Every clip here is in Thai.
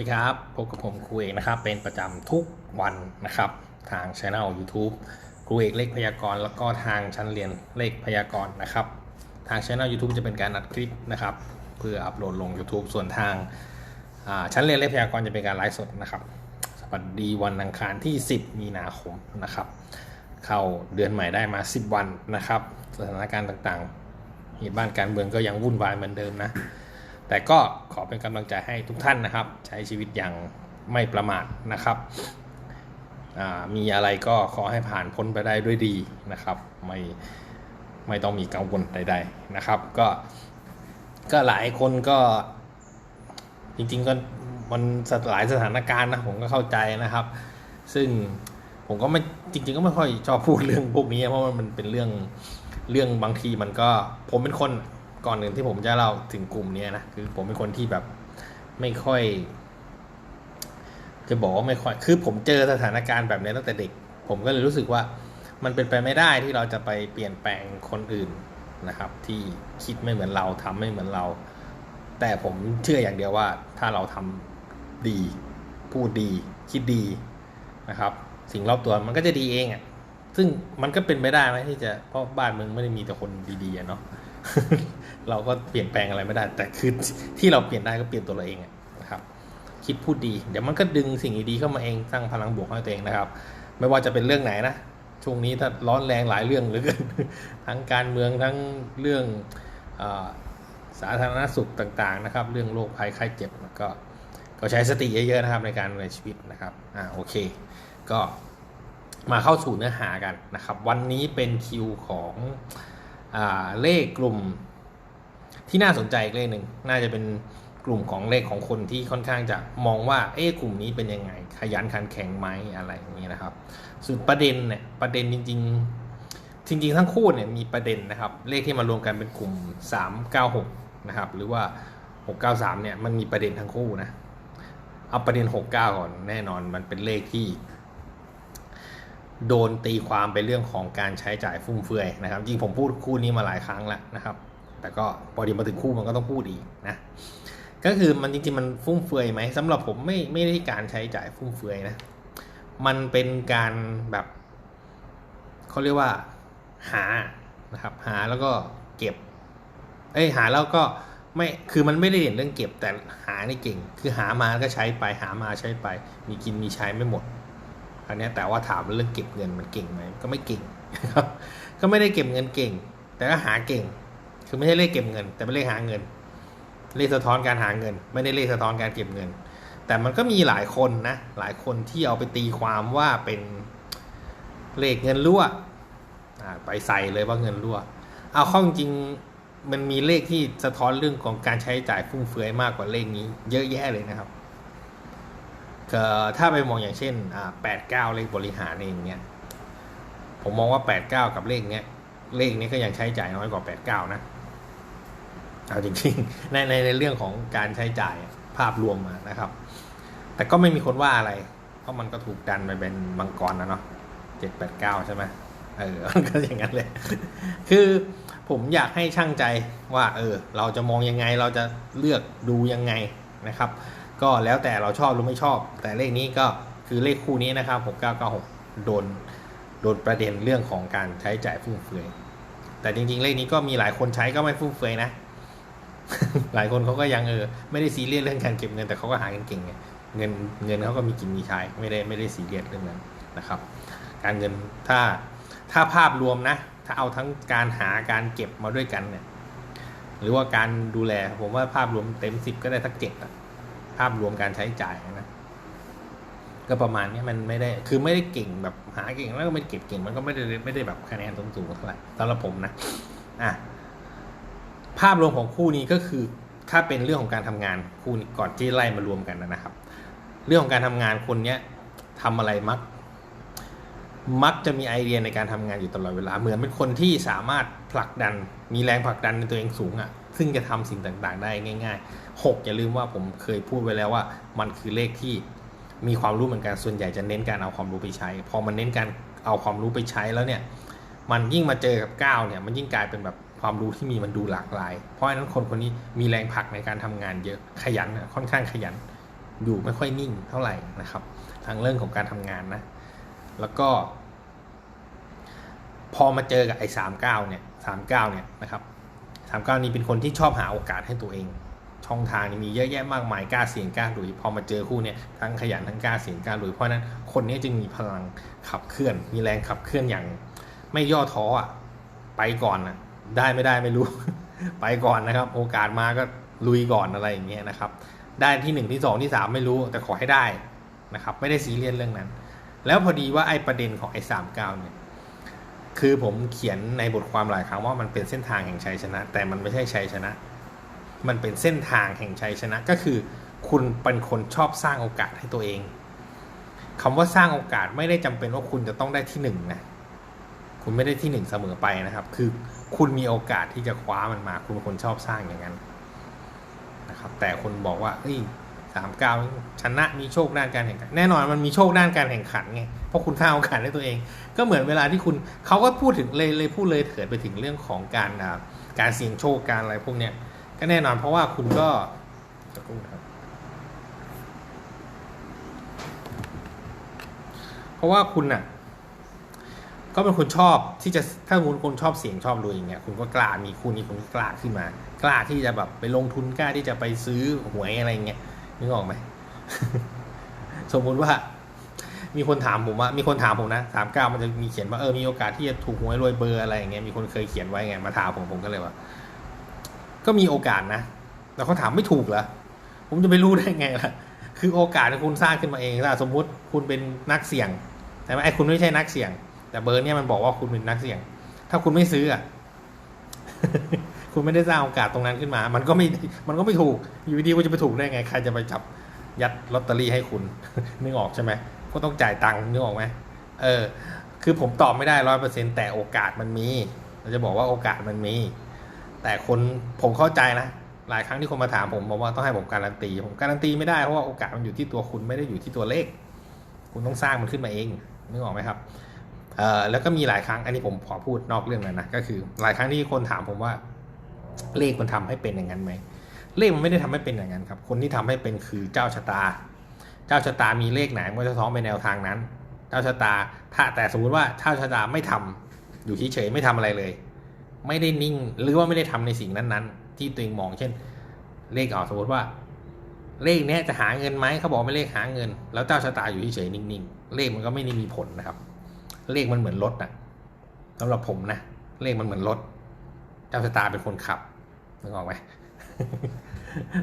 สวัสดีครับ พบกับผมครูเอกนะครับ เป็นประจำทุกวันนะครับ ทางช anel YouTube ครูเอกเลขพยากรณ์แล้วก็ทางชั้นเรียนเลขพยากรณ์นะครับ ทางช anel YouTube จะเป็นการอัดคลิปนะครับ เพื่ออัปโหลดลง YouTube ส่วนทางชั้นเรียนเลขพยากรณ์จะเป็นการไลฟ์สดนะครับ สวัสดีวันอังคารที่ 10 มีนาคมนะครับ เข้าเดือนใหม่ได้มา 10 วันนะครับ สถานการณ์ต่างๆ เหตุบ้านการเมืองก็ยังวุ่นวายเหมือนเดิมนะ แต่ก็ขอเป็นกำลังใจให้ทุกท่านนะครับ ใช้ชีวิตอย่างไม่ประมาทนะครับ มีอะไรก็ขอให้ผ่านพ้นไปได้ด้วยดีนะครับ ไม่ไม่ต้องมีกังวลใด ๆนะครับ ก็ก็หลายคนก็จริงๆก็มันหลายสถานการณ์นะผมก็เข้าใจนะครับ ซึ่งผมก็ไม่จริง ๆ ก็ไม่ค่อยชอบพูดเรื่องพวกนี้เพราะว่ามันเป็นเรื่องเรื่องบางทีมันก็ผมเป็นคน ก่อนหนึ่งที่ผมจะเล่าถึงกลุ่มเนี้ยนะคือผมเป็นคนที่แบบไม่ค่อย จะบอกว่าไม่ค่อย คือผมเจอสถานการณ์แบบนี้ตั้งแต่เด็ก ผมก็เลยรู้สึกว่ามันเป็นไปไม่ได้ที่เราจะไปเปลี่ยนแปลงคนอื่นนะครับ ที่คิดไม่เหมือนเราทำไม่เหมือนเรา แต่ผมเชื่ออย่างเดียวว่า ถ้าเราทำดี พูดดีคิดดีนะครับ สิ่งรอบตัวมันก็จะดีเองอะ่ะซึ่งมันก็เป็นไปได้ไหมที่จะเพราะบ้านเมืองไม่ได้มีแต่คนดีๆเนาะ เราก็เปลี่ยนแปลงอะไรไม่ได้ แต่คือที่เราเปลี่ยนได้ก็เปลี่ยนตัวเราเองนะครับ คิดพูดดี เดี๋ยวมันก็ดึงสิ่งดีๆเข้ามาเองสร้างพลังบวกให้ตัวเองนะครับ ไม่ว่าจะเป็นเรื่องไหนนะช่วงนี้ถ้าร้อนแรงหลายเรื่องเหลือเกินทั้งการเมืองทั้งเรื่องอสาธารณสุขต่างๆนะครับ เรื่องโรคภัยไข้เจ็บก็ก็ใช้สติเยอะๆนะครับในการดำเนินชีวิตนะครับอ่าโอเค ก็มาเข้าสู่เนื้อหากันนะครับ วันนี้เป็นคิวของอเลขกลุ่ม ที่น่าสนใจอีกเลขหนึ่งน่าจะเป็นกลุ่มของเลขของคนที่ค่อนข้างจะมองว่า เอ๊กลุ่มนี้เป็นยังไง ขยันขันแข็งไหมอะไรอย่างนี้นะครับส่วนประเด็นเนี่ยประเด็นจริง ๆ จริง ๆ ทั้งคู่เนี่ยมีประเด็นนะครับ เลขที่มารวมกันเป็นกลุ่ม 396 นะครับ หรือว่า 693 เนี่ยมันมีประเด็นทั้งคู่นะเอาประเด็น 69 ก่อนแน่นอนมันเป็นเลขที่ โดนตีความไปเรื่องของการใช้จ่ายฟุ่มเฟือยนะครับจริงผมพูดคู่นี้มาหลายครั้งแล้วนะครับ แต่ก็พอดีมาถึงคู่มันก็ต้องพูดอีกนะ ก็คือมันจริงๆมันฟุ่มเฟือยไหมสำหรับผมไม่ไม่ได้การใช้จ่ายฟุ่มเฟือยนะ มันเป็นการแบบเขาเรียกว่าหานะครับ หาแล้วก็เก็บ เอ้ยหาแล้วก็ไม่คือมันไม่ได้เด่นเรื่องเก็บแต่หาในเก่ง คือหามาก็ใช้ไปหามาใช้ไป มีกินมีใช้ไม่หมดอันนี้แต่ว่าถามเรื่องเก็บเงินมันเก่งไหมก็ไม่เก่งครับก็ไม่ได้เก็บเงินเก่ง แต่ก็หาเก่ง คือไม่ใช่เลขเก็บเงิน แต่เป็นเลขหาเงิน เลขสะท้อนการหาเงิน ไม่ได้เลขสะท้อนการเก็บเงิน แต่มันก็มีหลายคนนะ หลายคนที่เอาไปตีความว่าเป็นเลขเงินรั่วไปใส่เลยว่าเงินรั่ว เอาข้าจริงมันมีเลขที่สะท้อนเรื่องของการใช้จ่ายฟุ่มเฟือยมากกว่าเลขนี้ เยอะแยะเลยนะครับถ้าไปมองอย่างเช่นแปดเก้าเลขบริหารเองเนี้ย ผมมองว่าแปดเก้ากับเลขเนี้ย เลขนี้ก็ยังใช้จ่ายน้อยกว่าแปดเก้านะ เอาจริงๆในในในเรื่องของการใช้จ่ายภาพรวมอะนะครับ แต่ก็ไม่มีคนว่าอะไร เพราะมันก็ถูกดันไปเป็นมังกรนะเนาะเจ็ดแปดเก้าใช่ไหมเออก็อย่างนั้นเลย คือผมอยากให้ช่างใจว่า เออ เราจะมองยังไงเราจะเลือกดูยังไงนะครับ ก็แล้วแต่เราชอบหรือไม่ชอบ แต่เลขนี้ก็คือเลขคู่นี้นะครับหกเก้าเก้าหกโดนโดนประเด็นเรื่องของการใช้จ่ายฟุ่มเฟือยแต่จริงๆ เลขนี้ก็มีหลายคนใช้ก็ไม่ฟุ่มเฟือยนะ หลายคนเขาก็ยังเออไม่ได้ซีเรียสเรื่องการเก็บเงินแต่เขาก็หาเงินเก่งไงเงินเงินเขาก็มีกินมีใช้ไม่ได้ไม่ได้ซีเรียสเรื่องนั้นนะครับ การเงินถ้าถ้าภาพรวมนะ ถ้าเอาทั้งการหาการเก็บมาด้วยกันเนี่ย หรือว่าการดูแลผมว่าภาพรวมเต็มสิบก็ได้สักเจ็ดอะภาพรวมการใช้จ่ายนะก็ประมาณนี้มันไม่ได้คือไม่ได้เก่งแบบหาเก่งแล้วก็ไม่เก็บเก่งมันก็ไม่ได้ไม่ได้แบบคะแนนสูงๆเท่าไหร่สำหรับผมนะอะ ภาพรวมของคู่นี้ก็คือถ้าเป็นเรื่องของการทำงานคู่ก่อนที่ไล่มารวมกันนะครับ เรื่องของการทำงานคนเนี้ยทำอะไรมัก มักจะมีไอเดียในการทำงานอยู่ตลอดเวลา เหมือนเป็นคนที่สามารถผลักดัน มีแรงผลักดันในตัวเองสูงอะ่ะ ซึ่งจะทำสิ่งต่างๆ ได้ง่ายๆหกอย่าลืมว่าผมเคยพูดไว้แล้วว่า มันคือเลขที่มีความรู้เหมือนกัน ส่วนใหญ่จะเน้นการเอาความรู้ไปใช้ พอมันเน้นการเอาความรู้ไปใช้แล้วเนี่ย มันยิ่งมาเจอกับก้าเนี่ย มันยิ่งกลายเป็นแบบ ความรู้ที่มีมันดูหลากหลาย เพราะฉะนั้นคนคนนี้มีแรงผลักในการทำงานเยอะขยันค่อนข้างขยัน อยู่ไม่ค่อยนิ่งเท่าไหร่นะครับทางเรื่องของการทำงานนะ แล้วก็ พอมาเจอกับไอ้สามเก้าเนี่ยสามเก้าเนี่ยนะครับสามเก้านี้เป็นคนที่ชอบหาโอกาสให้ตัวเอง ช่องทางนี่มีเยอะแยะมากมายกล้าเสี่ยงกล้าลุยพอมาเจอคู่เนี่ยทั้งขยันทั้งกล้าเสี่ยงกล้าลุยเพราะฉะนั้นคนนี้จึงมีพลังขับเคลื่อน มีแรงขับเคลื่อนอย่าง ไม่ย่อท้ออะไปก่อนนะ ได้ไม่ได้ไม่รู้ ไปก่อนนะครับ โอกาสมาก็ลุยก่อนอะไรอย่างเงี้ยนะครับ ได้ที่หนึ่งที่สองที่สามไม่รู้แต่ขอให้ได้นะครับ ไม่ได้ซีเรียสเรื่องนั้น แล้วพอดีว่าไอ้ประเด็นของไอ้สามเก้าเนี่ยคือผมเขียนในบทความหลายครั้งว่ามันเป็นเส้นทางแห่งชัยชนะ แต่มันไม่ใช่ชัยชนะ มันเป็นเส้นทางแห่งชัยชนะก็คือ คุณเป็นคนชอบสร้างโอกาสให้ตัวเองคำว่าสร้างโอกาสไม่ได้จำเป็นว่าคุณจะต้องได้ที่หนึ่งนะคุณไม่ได้ที่หนึ่งเสมอไปนะครับ คือ คุณมีโอกาสที่จะคว้ามันมา คุณเป็นคนชอบสร้างอย่างนั้นนะครับ แต่คนบอกว่าเฮ้ยสามเก้าชนะมีโชคด้านการแข่งขัน แน่นอนมันมีโชคด้านการแข่งขันไงเพราะคุณสร้างโอกาสให้ตัวเอง ก็เหมือนเวลาที่คุณเขาก็พูดถึงเลยเลยพูดเลยเถิดไปถึงเรื่องของการการเสี่ยงโชคการอะไรพวกเนี้ยก็แน่นอนเพราะว่าคุณก็ครับเพราะว่าคุณน่ะ ก็เป็นคนชอบที่จะถ้าคุณคนชอบเสียงชอบรวยอย่างเงี้ยคุณก็กล้ามีคู่นี้คุณก็กล้าขึ้นมา กล้าที่จะแบบไปลงทุนกล้าที่จะไปซื้อหวยอะไรเงี้ยนึกออกไหมสมมุติว่า มีคนถามผมว่ามีคนถามผมนะสามเก้ามันจะมีเขียนว่าเออมีโอกาสที่จะถูกหวยรวยเบอร์อะไรอย่างเงี้ยมีคนเคยเขียนไว้ไงมาถามผมผมก็เลยว่า ก็มีโอกาสนะแต่เขาถามไม่ถูกเหรอผมจะไปรู้ได้ไงล่ะ คือโอกาสที่คุณสร้างขึ้นมาเองถ้าสมมุติคุณเป็นนักเสี่ยง แต่ไอ้คุณไม่ใช่นักเสี่ยง แต่เบอร์เนี่ยมันบอกว่าคุณเป็นนักเสี่ยง ถ้าคุณไม่ซื้ออะคุณไม่ได้สร้างโอกาสตรงนั้นขึ้นมา มันก็ไม่ มันก็ไม่ถูก อยู่ดีๆคุณจะไปถูกได้ไง ใครจะไปจับยัดลอตเตอรี่ให้คุณ นึกออกใช่ไหม ก็ต้องจ่ายตังค์นึกออกไหมเออ คือผมตอบไม่ได้ร้อยเปอร์เซ็นแต่โอกาสมันมี เราจะบอกว่าโอกาสมันมี แต่คนผมเข้าใจนะ หลายครั้งที่คนมาถามผมบอกว่าต้องให้ผมการันตี ผมการันตีไม่ได้เพราะว่าโอกาสมันอยู่ที่ตัวคุณไม่ได้อยู่ที่ตัวเลข คุณต้องสร้างมันขึ้นมาเอง นึกออกไหมครับ แล้วก็มีหลายครั้งอันนี้ผมขอพูดนอกเรื่องเลยนะก็คือ หลายครั้งที่คนถามผมว่า เลขมันทำให้เป็นอย่างนั้นไหมเลขมันไม่ได้ทำให้เป็นอย่างนั้นครับ คนที่ทำให้เป็นคือเจ้าชะตา เจ้าชะตามีเลขไหนมันก็จะซ้อมไปแนวทางนั้น เจ้าชะตาถ้าแต่สมมติว่าเจ้าชะตาไม่ทำอยู่เฉยๆไม่ทำอะไรเลย ไม่ได้นิ่งหรือว่าไม่ได้ทำในสิ่งนั้นๆ ที่ตัวเองมองเช่น เลขออกสมมติว่า เลขเนี้ยจะหาเงินไหมเขาบอกไม่เลขหาเงิน แล้วเจ้าชะตาอยู่เฉยๆนิ่งๆ เลขมันก็ไม่ได้มีผลนะครับ เลขมันเหมือนรถนะสำหรับผมนะ เลขมันเหมือนรถ เจ้าชะตาเป็นคนขับนึกออกไหม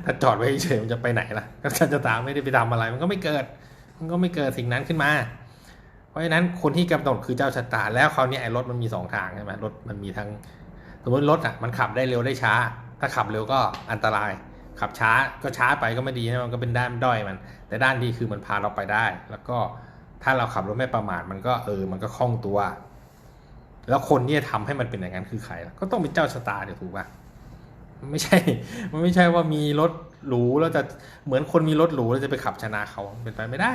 ถ้าจอดไว้เฉยมันจะไปไหนล่ะเจ้าชะตาไม่ได้ไปทำอะไร มันก็ไม่เกิด มันก็ไม่เกิดสิ่งนั้นขึ้นมา เพราะฉะนั้นคนที่กำหนดคือเจ้าชะตา แล้วเขาวนี่ยไอ้รถมันมีสองทางใช่ไหมรถมันมีทั้งสมมติรถอะมันขับได้เร็วได้ช้า ถ้าขับเร็วก็อันตรายขับช้าก็ช้าไปก็ไม่ดีนะมันก็เป็นด้านด้อยมัน แต่ด้านดีคือมันพาเราไปได้ แล้วก็ ถ้าเราขับรถไม่ประมาทมันก็เออ มันก็คล่องตัว แล้วคนที่จะทำให้มันเป็นอย่างนั้นคือใครล่ะก็ต้องเป็นเจ้าชะตาเดี๋ยวถูกป่ะมันไม่ใช่ มันไม่ใช่ว่ามีรถหรูแล้วจะเหมือนคนมีรถหรูแล้วจะไปขับชนะเขาเป็นไปไม่ได้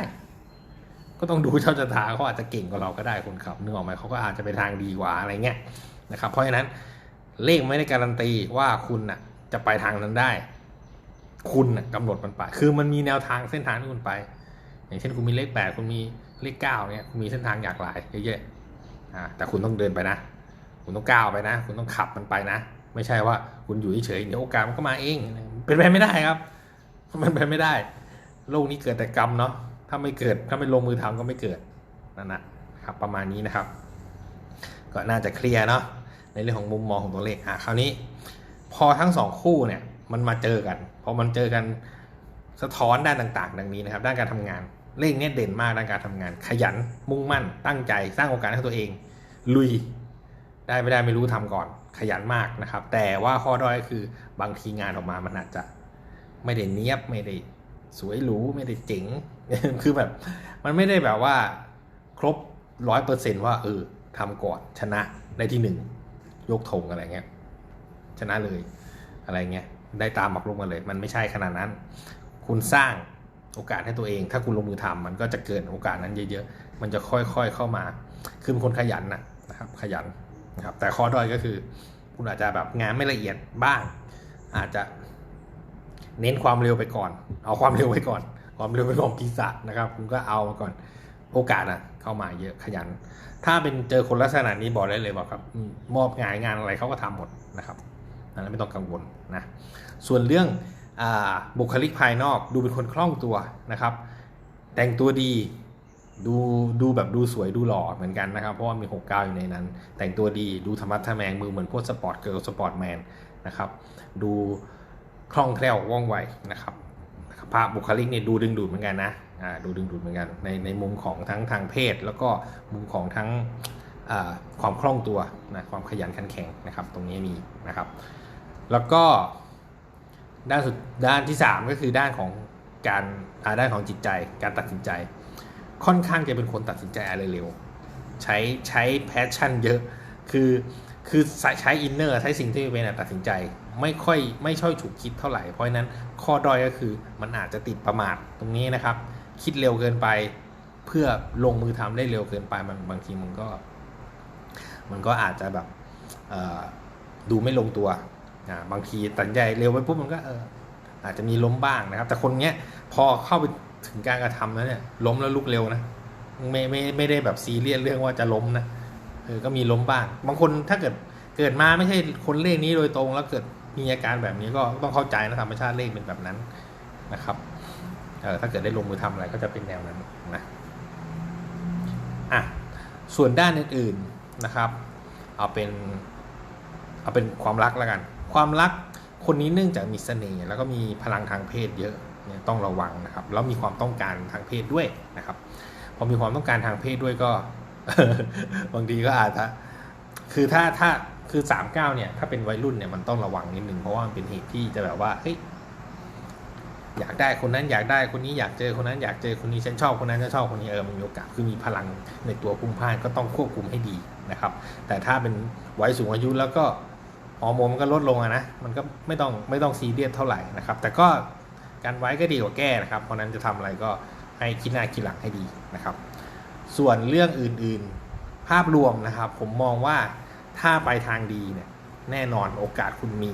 ก็ต้องดูเจ้าชะตาเขาอาจจะเก่งกว่าเราก็ได้คนขับนึกออกไหมเขาก็อาจจะไปทางดีกว่าอะไรเงี้ยนะครับ เพราะฉะนั้นเลขไม่ได้การันตีว่าคุณน่ะ จะไปทางนั้นได้ คุณน่ะกำหนดมันไป คือมันมีแนวทางเส้นทางที่คุณไป อย่างเช่นคุณมีเลขแปดคุณมี เลขเก้าเนี่ยมีเส้นทางหลากหลายเยอะๆอ่าแต่คุณต้องเดินไปนะ คุณต้องก้าวไปนะ คุณต้องขับมันไปนะ ไม่ใช่ว่าคุณอยู่เฉยๆเดี๋ยวโอกาสมันก็มาเอง เป็นไปไม่ได้ครับ มันเป็นไปไม่ได้ โลกนี้เกิดแต่กรรมเนาะถ้าไม่เกิดถ้าไม่ลงมือทำก็ไม่เกิดนั่นนะครับประมาณนี้นะครับ ก็น่าจะเคลียร์เนาะในเรื่องของมุมมองของตัวเลขอะคราวนี้ พอทั้งสองคู่เนี่ยมันมาเจอกันพอมันเจอกันสะท้อนด้านต่าง ๆ ดังนี้นะครับ ด้านการทำงาน เลขเนี้ยเด่นมากด้านการทำงาน ขยันมุ่งมั่น ตั้งใจสร้างโอกาสให้ตัวเอง ลุย ได้ไม่ได้ไม่รู้ทำก่อน ขยันมากนะครับ แต่ว่าข้อด้อยคือบางทีงานออกมามันอาจจะ ไม่ได้เนียบไม่ได้สวยหรูไม่ได้เจ๋งคือแบบ มันไม่ได้แบบว่า ครบร้อยเปอร์เซนว่าเออทำก่อนชนะได้ที่หนึ่งยกธงอะไรเงี้ยชนะเลยอะไรเงี้ยได้ตามหมักลุกมาเลย มันไม่ใช่ขนาดนั้น คุณสร้าง โอกาสให้ตัวเอง ถ้าคุณลงมือทำมันก็จะเกิดโอกาสนั้นเยอะๆ มันจะค่อยๆเข้ามา คือเป็นคนขยันนะนะครับ ขยันนะครับ แต่ข้อด้อยก็คือ คุณอาจจะแบบงานไม่ละเอียดบ้าง อาจจะเน้นความเร็วไปก่อน เอาความเร็วไว้ก่อน ความเร็วเป็นของปีศานะครับ คุณก็เอามาก่อน โอกาสอะเข้ามาเยอะขยัน ถ้าเป็นเจอคนลักษณะนี้บอกได้เลยบอกครับ มอบงานงานอะไรเขาก็ทำหมดนะครับนั้นไม่ต้องกังวลนะ ส่วนเรื่อง บุคลิกภายนอก ดูเป็นคนคล่องตัวนะครับ แต่งตัวดีดูดูแบบดูสวยดูหล่อเหมือนกันนะครับ เพราะว่ามี69อยู่ในนั้น แต่งตัวดีดูธรรมะทะแมงมือเหมือนพวกสปอร์ตเกิร์ลสปอร์ตแมนนะครับ ดูคล่องแคล่วว่องไวนะครับภาพบุคลิกเนี่ยดูดึงดูดเหมือนกันนะอ่าดูดึงดูดเหมือนกันในในมุมของทั้งทางเพศ แล้วก็มุมของทั้งความคล่องตัวนะความขยันขันแข็งนะครับ ตรงนี้มีนะครับ แล้วก็ ด้านสุดด้านที่ 3 ก็คือด้านของการด้านของจิตใจ การตัดสินใจ ค่อนข้างจะเป็นคนตัดสินใจอะไรเร็ว ใช้ใช้แพชชั่นเยอะ คือคือใช้อินเนอร์ใช้สิ่งที่เป็นอะตัดสินใจ ไม่ค่อยไม่ช่อยถูกคิดเท่าไหร่เพราะนั้นข้อด้อยก็คือมันอาจจะติดประมาทตรงนี้นะครับ คิดเร็วเกินไป เพื่อลงมือทำได้เร็วเกินไปมันบางทีมันก็ มันก็อาจจะแบบดูไม่ลงตัว บางทีตัดสินใจเร็วไปปุ๊บมันก็เอออาจจะมีล้มบ้างนะครับ แต่คนเนี้ยพอเข้าไปถึงการกระทำแล้วเนี่ย ล้มแล้วลุกเร็วนะไม่ไม่ไม่ได้แบบซีเรียสเรื่องว่าจะล้มนะเออก็มีล้มบ้าง บางคนถ้าเกิดเกิดมาไม่ใช่คนเลขนี้โดยตรง แล้วเกิดมีอาการแบบนี้ก็ต้องเข้าใจนะธรรมชาติเลขเป็นแบบนั้นนะครับเออถ้าเกิดได้ลงมือทำอะไรก็จะเป็นแนวนั้นนะอะส่วนด้านอื่นๆนะครับ เอาเป็นเอาเป็นความรักแล้วกัน ความรักคนนี้เนื่องจากมีเสน่ห์แล้วก็มีพลังทางเพศเยอะเนี่ยต้องระวังนะครับแล้วมีความต้องการทางเพศด้วยนะครับพอมีความต้องการทางเพศด้วยก็บางทีก็อาจจะคือถ้าถ้าคือสามเก้าเนี่ยถ้าเป็นวัยรุ่นเนี่ยมันต้องระวังนิดนึงเพราะว่ามันเป็นเหตุที่จะแบบว่าเฮ้ยอยากได้คนนั้นอยากได้คนนี้อยากเจอคนนั้นอยากเจอคนนี้ฉันชอบคนนั้นฉันชอบคนนี้เออมันมีโอกาสคือมีพลังในตัวพุ่งพ่านก็ต้องควบคุมให้ดีนะครับ แต่ถ้าเป็นวัยสูงอายุแล้วก็ ฮอร์โมนมันก็ลดลงอะนะมันก็ไม่ต้องไม่ต้องซีเรียสเท่าไหร่นะครับ แต่ก็การไว้ก็ดีกว่าแก้นะครับ เพราะฉะนั้นจะทำอะไรก็ให้คิดหน้าคิดหลังให้ดีนะครับ ส่วนเรื่องอื่นๆ ภาพรวมนะครับ ผมมองว่าถ้าไปทางดีเนี่ยแน่นอนโอกาสคุณมี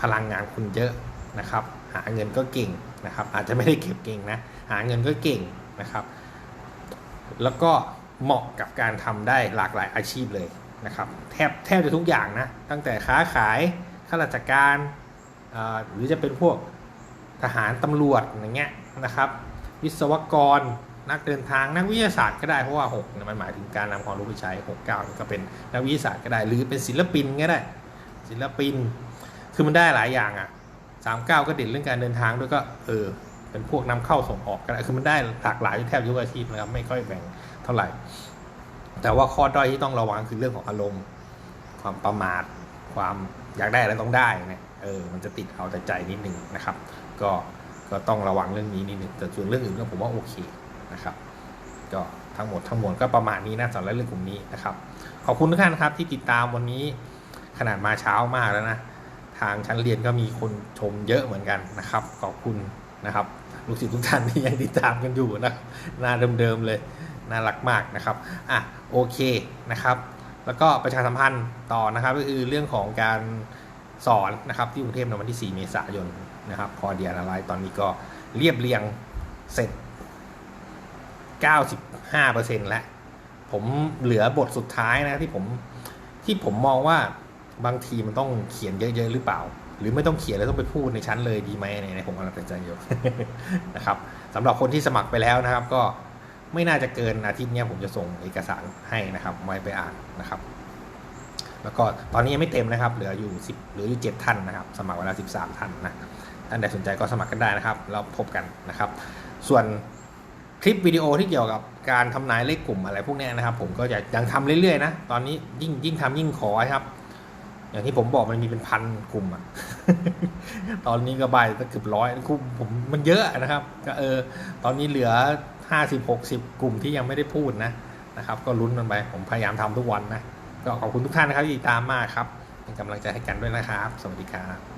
พลังงานคุณเยอะนะครับ หาเงินก็เก่งนะครับ อาจจะไม่ได้เก็บเก่งนะ หาเงินก็เก่งนะครับ แล้วก็เหมาะกับการทำได้หลากหลายอาชีพเลย นะครับแทบแทบจะทุกอย่างนะ ตั้งแต่ค้าขายข้าราชการหรือจะเป็นพวกทหารตำรวจอย่างเงี้ยนะครับวิศวกรนักเดินทางนักวิทยาศาสตร์ก็ได้เพราะว่า6มันหมายถึงการนำความรู้ไปใช้6 9ก็เป็นนักวิทยาศาสตร์ก็ได้ หรือเป็นศิลปินก็ได้ ศิลปิน คือมันได้หลายอย่างอะ39 ก็เด่นเรื่องการเดินทางด้วยก็เออเป็นพวกนำเข้าส่งออกก็ได้คือมันได้หลากหลายแทบทุกอาชีพนะครับไม่ค่อยแบ่งเท่าไหร่ แต่ว่าข้อด้อยที่ต้องระวังคือเรื่องของอารมณ์ ความประมาท ความอยากได้อะไรต้องได้เนี่ยเออมันจะติดเอาแต่ใจนิดนึงนะครับ ก็ก็ต้องระวังเรื่องนี้นิดนึงแต่ส่วนเรื่องอื่นก็ผมว่าโอเคนะครับ ก็ทั้งหมดทั้งมวลก็ประมาณนี้นะสำหรับเรื่องกลุ่มนี้นะครับ ขอบคุณทุกท่านครับที่ติดตามวันนี้ขนาดมาเช้ามากแล้วนะทางชั้นเรียนก็มีคนชมเยอะเหมือนกันนะครับ ขอบคุณนะครับลูกศิษย์ทุกท่านที่ยังติดตามกันอยู่นะหน้าเดิมๆเลย น่ารักมากนะครับอะโอเคนะครับ แล้วก็ประชาสัมพันธ์ต่อนะครับ ก็คือเรื่องของการสอนนะครับที่กรุงเทพในวันที่ 4 เมษายนนะครับพอเดียนาไลตอนนี้ก็เรียบเรียงเสร็จ 95%แล้ว ผมเหลือบทสุดท้ายนะที่ผมที่ผมมองว่าบางทีมันต้องเขียนเยอะๆหรือเปล่า หรือไม่ต้องเขียนแล้วต้องไปพูดในชั้นเลยดีไหมเนี่ยผมกำลังตัดใจอยู่นะครับสำหรับคนที่สมัครไปแล้วนะครับ ก็ ไม่น่าจะเกินอาทิตย์นี้ผมจะส่งเอกสารให้นะครับไว้ไปอ่านนะครับ แล้วก็ตอนนี้ยังไม่เต็มนะครับ เหลืออยู่ 10 เหลืออยู่7ท่านนะครับ สมัครไว้แล้ว13 ท่านนะท่านใดสนใจก็สมัครกันได้นะครับแล้วพบกันนะครับ ส่วนคลิปวิดีโอที่เกี่ยวกับการทำนายเลขกลุ่มอะไรพวกนี้นะครับ ผมก็จะยังทำเรื่อยๆนะตอนนี้ยิ่งยิ่งทำยิ่งขอครับ อย่างที่ผมบอกมันมีเป็นพันกลุ่มอะตอนนี้ก็ใบก็เกือบร้อยกลุ่มผมมันเยอะนะครับ ก็เออ ตอนนี้เหลือ ห้าสิบหกสิบกลุ่มที่ยังไม่ได้พูดนะนะครับ ก็ลุ้นกันไป ผมพยายามทำทุกวันนะ ก็ขอบคุณทุกท่านนะครับที่ติดตามมากครับเป็นกำลังใจให้กันด้วยนะครับ สวัสดีครับ